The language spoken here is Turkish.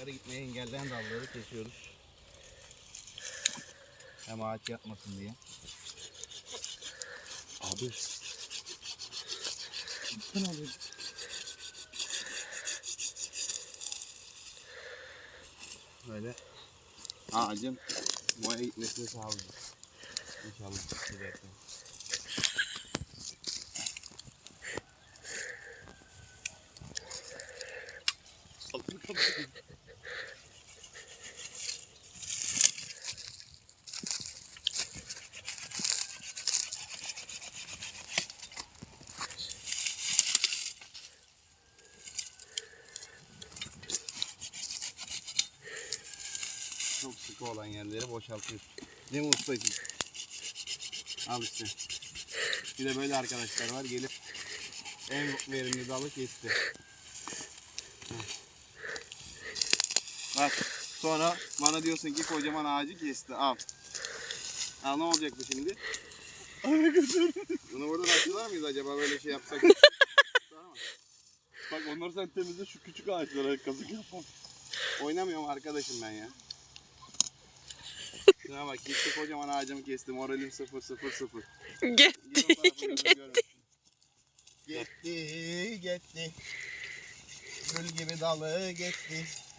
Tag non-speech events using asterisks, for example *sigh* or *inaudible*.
yukarı gitmeyi engelleyen dalları kesiyoruz. Hem ağaç yapmasın diye. Abi. Böyle ağacın boya gitmesini sağlayacağız. İnşallah güzelten. *laughs* Çok sıkı olan yerleri boşaltıyoruz. Değil mi ustacığım? Al işte. Bir de böyle arkadaşlar var gelip en verimli dalı kesti. Bak sonra bana diyorsun ki kocaman ağacı kesti al. Al ne olacak bu şimdi? Bunu buradan açılar mıyız acaba böyle şey yapsak? Bak onları sen temizle şu küçük ağaçlara kazık yapma. Oynamıyorum arkadaşım ben ya. Şuna bak gitti kocaman ağacımı kesti moralim sıfır sıfır sıfır. Git. Gir o tarafa gözüm görmesin. Gitti gitti. Gül gibi dalı gitti.